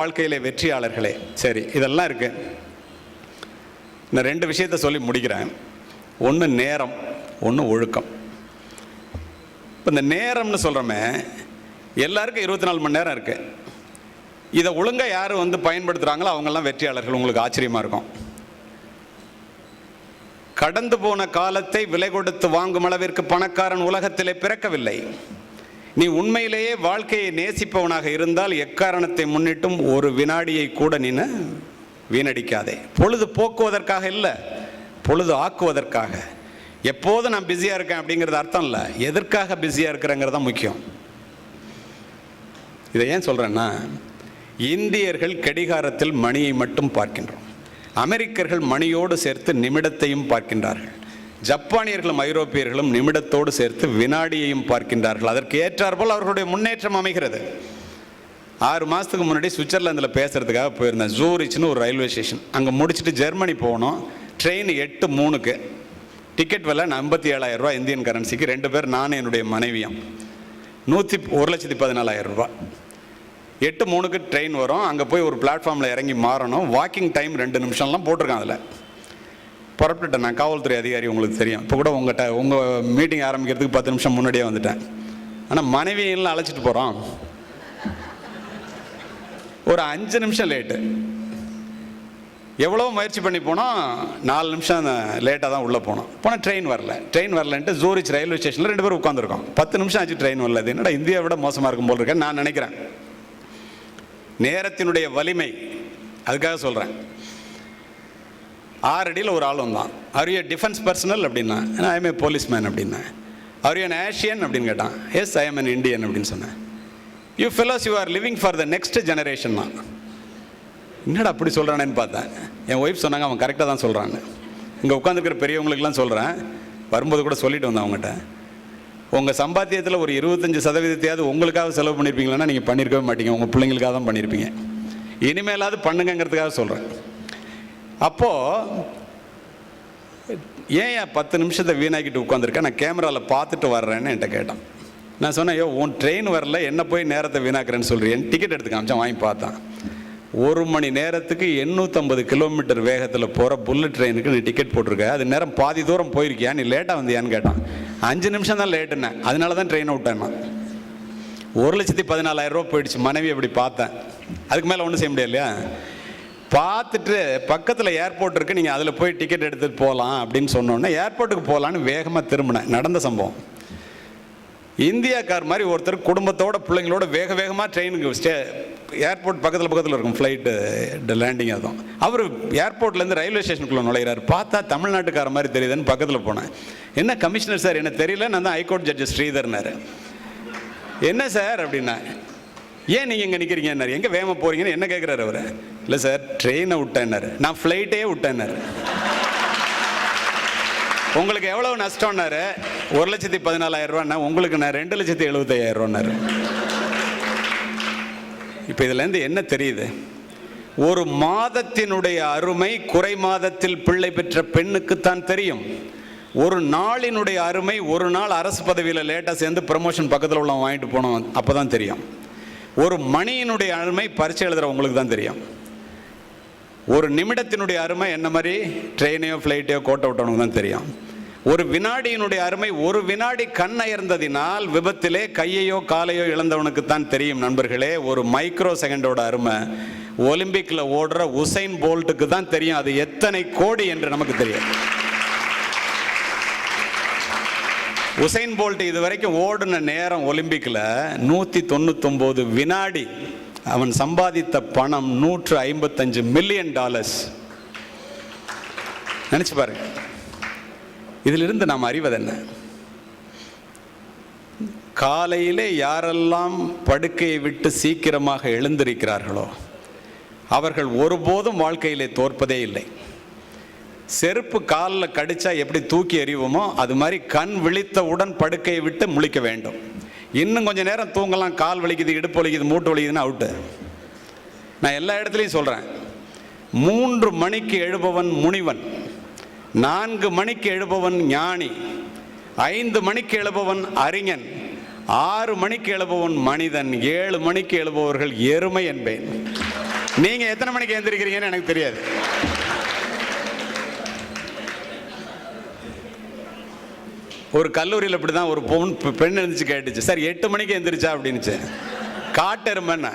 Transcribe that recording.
வாழ்க்கையிலே வெற்றியாளர்களே. சரி இதெல்லாம் இருக்கு. நான் ரெண்டு விஷயத்த சொல்லி முடிக்கிறேன். ஒன்று நேரம் ஒன்று ஒழுக்கம். இப்போ இந்த நேரம்னு சொல்கிறோமே எல்லாருக்கும் இருபத்தி நாலு மணி நேரம் இருக்கு. இதை ஒழுங்காக யார் வந்து பயன்படுத்துகிறாங்களோ அவங்கெல்லாம் வெற்றியாளர்கள். உங்களுக்கு ஆச்சரியமாக இருக்கும். கடந்து போன காலத்தை விலை கொடுத்து வாங்கும் அளவிற்கு பணக்காரன் உலகத்திலே பிறக்கவில்லை. நீ உண்மையிலேயே வாழ்க்கையை நேசிப்பவனாக இருந்தால் எக்காரணத்தை முன்னிட்டும் ஒரு வினாடியை கூட நின்று வீணடிக்காதே. பொழுது போக்குவதற்காக இல்லை பொழுது ஆக்குவதற்காக. எப்போதும் நான் பிஸியாக இருக்கேன் அப்படிங்கிறது அர்த்தம் இல்லை. எதற்காக பிஸியாக இருக்கிறேங்கிறது தான் முக்கியம். இதை ஏன் சொல்கிறேன்னா இந்தியர்கள் கடிகாரத்தில் மணியை மட்டும் பார்க்கின்றோம். அமெரிக்கர்கள் மணியோடு சேர்த்து நிமிடத்தையும் பார்க்கின்றார்கள். ஜப்பானியர்களும் ஐரோப்பியர்களும் நிமிடத்தோடு சேர்த்து வினாடியையும் பார்க்கின்றார்கள். அதற்கு ஏற்றாற்போல் அவர்களுடைய முன்னேற்றம் அமைகிறது. ஆறு மாதத்துக்கு முன்னாடி சுவிட்சர்லாந்தில் பேசுகிறதுக்காக போயிருந்தேன். ஜூரிச்னு ஒரு ரயில்வே ஸ்டேஷன். அங்கே முடிச்சுட்டு ஜெர்மனி போகணும் ட்ரெயின் எட்டு மூணுக்கு. டிக்கெட் விலை ஐம்பத்தி ஏழாயிரம் ரூபா இந்தியன் கரன்சிக்கு ரெண்டு பேர் நானும் என்னுடைய மனைவியும். நூற்றி ஒரு லட்சத்தி பதினாலாயிரம் ரூபா எட்டு மூணுக்கு ட்ரெயின் வரும். அங்கே போய் ஒரு பிளாட்ஃபார்மில் இறங்கி மாறணும். வாக்கிங் டைம் ரெண்டு நிமிஷம்லாம் போட்டிருக்கான் அதில். புறப்பட்டுட்டேன். நான் காவல்துறை அதிகாரி உங்களுக்கு தெரியும். இப்போ கூட உங்கள்கிட்ட உங்கள் மீட்டிங் ஆரம்பிக்கிறதுக்கு பத்து நிமிஷம் முன்னாடியே வந்துட்டேன். ஆனால் மனைவியெல்லாம் அழைச்சிட்டு போகிறோம் ஒரு அஞ்சு நிமிஷம் லேட்டு எவ்வளோ முயற்சி பண்ணி போனோம். நாலு நிமிஷம் லேட்டாக தான் உள்ளே போனோம். போனால் ட்ரெயின் வரல. ட்ரெயின் வரலன்ட்டு ஜூரிச் ரயில்வே ஸ்டேஷனில் ரெண்டு பேரும் உட்காந்துருக்கோம் பத்து நிமிஷம் ஆச்சு ட்ரெயின் வரல. இது என்னடா இந்தியாவை விட மோசமாக இருக்கும் போல் இருக்கேன் நான் நினைக்கிறேன். நேரத்தினுடைய வலிமை அதுக்காக சொல்கிறேன் ஆறு அடியில் ஒரு ஆள் வந்தான். ஆர் யூ டிஃபென்ஸ் பர்சனல் அப்படின்னா ஐ எம் ஏ போலீஸ்மேன் அப்படின்னா ஆர் யூ ஏஷியன் அப்படின்னு கேட்டான். Yes I am an Indian அப்படின்னு சொன்னேன். You fellows you are living for the next generation தான் என்னடா அப்படி சொல்கிறானேன்னு பார்த்தேன். என் ஒய்ஃப் சொன்னாங்க அவன் கரெக்டாக தான் சொல்கிறான்னு இங்கே உட்காந்துருக்கிற பெரியவங்களுக்குலாம் சொல்கிறேன் வரும்போது கூட சொல்லிட்டு வந்தேன் அவங்ககிட்ட. உங்கள் சம்பாத்தியத்தில் ஒரு இருபத்தஞ்சி சதவீதத்தையாவது உங்களுக்காக செலவு பண்ணியிருப்பீங்களா நீங்கள் பண்ணியிருக்கவே மாட்டீங்க. உங்கள் பிள்ளைங்களுக்காக தான் பண்ணியிருப்பீங்க இனிமேலாவது பண்ணுங்கங்கிறதுக்காக சொல்கிறேன் அப்போது ஏன் என் பத்து நிமிஷத்தை வீணாக்கிட்டு உட்காந்துருக்கேன் நான் கேமராவில் பார்த்துட்டு வர்றேன்னு என்கிட்ட கேட்டான். நான் சொன்னேன் ஐயோ உன் ட்ரெயின் வரல என்ன போய் நேரத்தை வீணாக்குறேன்னு சொல்கிறேன் டிக்கெட் எடுத்து காமிச்சான் வாங்கி பார்த்தான். ஒரு மணி நேரத்துக்கு எண்ணூற்றம்பது கிலோமீட்டர் வேகத்தில் போகிற புல்லட் ட்ரெயினுக்கு நீ டிக்கெட் போட்டிருக்க? அது நேரம் பாதி தூரம் போயிருக்கியா? நீ லேட்டாக வந்தியான்னு கேட்டான். அஞ்சு நிமிஷம் தான் லேட்டுன்னேன் அதனால தான் ட்ரெயினை விட்டேன் நான். ஒரு லட்சத்தி பதினாலாயிரம் ரூபா போயிடுச்சு. மனைவி அப்படி பார்த்தேன். அதுக்கு மேலே ஒன்றும் செய்ய முடியாது இல்லையா? பார்த்துட்டு பக்கத்தில் ஏர்போர்ட் இருக்குது நீங்கள் அதில் போய் டிக்கெட் எடுத்துகிட்டு போகலாம் அப்படின்னு சொன்னோன்னே ஏர்போர்ட்டுக்கு போகலான்னு வேகமாக திரும்பினேன். நடந்த சம்பவம். இந்தியாக்கார் மாதிரி ஒருத்தர் குடும்பத்தோட பிள்ளைங்களோட வேக வேகமாக ட்ரெயினுக்கு ஸ்டே ஏர்போர்ட் பக்கத்தில் பக்கத்தில் இருக்கும் ஃப்ளைட்டு லேண்டிங் அதுவும் அவர் ஏர்போர்ட்லேருந்து ரயில்வே ஸ்டேஷனுக்குள்ளே நுழையிறாரு. பார்த்தா தமிழ்நாட்டுக்கார மாதிரி தெரியுதுன்னு பக்கத்தில் போனேன். என்ன கமிஷனர் சார் என்ன தெரியல நான் தான் ஹைகோர்ட் ஜட்ஜஸ் ஸ்ரீதர்னார். என்ன சார் அப்படின்னா ஏன் நீங்கள் இங்கே நிற்கிறீங்கன்னாரு எங்கே வேகமாக போகிறீங்கன்னு என்ன கேட்குறாரு அவர்? இல்லை சார் ட்ரெயினை விட்டேன்னாரு. நான் ஃப்ளைட்டே விட்டேன்னாரு. உங்களுக்கு எவ்வளவு நஷ்டம்னாரு? ஒரு லட்சத்தி பதினாலாயிரம் ரூபான்னா உங்களுக்கு நான் ரெண்டு லட்சத்தி எழுபத்தையாயிரம் ரூபான்னாரு. இப்போ இதுலேருந்து என்ன தெரியுது? ஒரு மாதத்தினுடைய அருமை குறை மாதத்தில் பிள்ளை பெற்ற பெண்ணுக்குத்தான் தெரியும். ஒரு நாளினுடைய அருமை ஒரு நாள் அரசு பதவியில் லேட்டாக சேர்ந்து ப்ரமோஷன் பக்கத்தில் உள்ளவன் வாங்கிட்டு போனோம் அப்போ தான் தெரியும். ஒரு மணியினுடைய அருமை பரிச்சை எழுதுறவங்களுக்கு தான் தெரியும். ஒரு நிமிடத்தினுடைய அருமை என்ன மாதிரி? ட்ரெயினையோ ஃப்ளைட்டையோ கோட்டை விட்டவனுக்கு தான் தெரியும். ஒரு வினாடியினுடைய அருமை ஒரு வினாடி கண் அயர்ந்ததினால் விபத்திலே கையையோ காலையோ இழந்தவனுக்கு தான் தெரியும் நண்பர்களே. ஒரு மைக்ரோ செகண்டோட அருமை ஒலிம்பிக்கில் ஓடுற உசைன் போல்ட்டுக்கு தான் தெரியும். அது எத்தனை கோடி என்று நமக்கு தெரியும். உசைன் போல்ட் இது வரைக்கும் ஓடின நேரம் ஒலிம்பிக்கில் நூற்றி தொண்ணூத்தொம்போது வினாடி அவன் சம்பாதித்த பணம் நூற்று ஐம்பத்தஞ்சு மில்லியன் டாலர்ஸ். நினச்சி பாருங்க இதிலிருந்து நாம் அறிவது என்ன காலையிலே யாரெல்லாம் படுக்கையை விட்டு சீக்கிரமாக எழுந்திருக்கிறார்களோ அவர்கள் ஒருபோதும் வாழ்க்கையிலே தோற்பதே இல்லை. செருப்பு காலில் கடிச்சா எப்படி தூக்கி எறிவோமோ அது மாதிரி கண் விழித்தவுடன் படுக்கையை விட்டு முழிக்க வேண்டும். இன்னும் கொஞ்சம் நேரம் தூங்கலாம் கால் வலிக்குது இடுப்பு வலிக்குது மூட்டு வலிக்குதுன்னு அவுட்டு. நான் எல்லா இடத்துலையும் சொல்கிறேன் மூன்று மணிக்கு எழுபவன் முனிவன் நான்கு மணிக்கு எழுபவன் ஞானி ஐந்து மணிக்கு எழுபவன் அறிஞன் ஆறு மணிக்கு எழுபவன் மனிதன் ஏழு மணிக்கு எழுபவர்கள் எருமை என்பேன். நீங்கள் எத்தனை மணிக்கு எழுந்திருக்கிறீங்கன்னு எனக்கு தெரியாது. ஒரு கல்லூரியில் இப்படி தான் ஒரு பொன் பெண் எழுந்துச்சு கேட்டுச்சு. சார் எட்டு மணிக்கு எழுந்திரிச்சா அப்படின்னுச்சு. காட்டெருமைன்னு.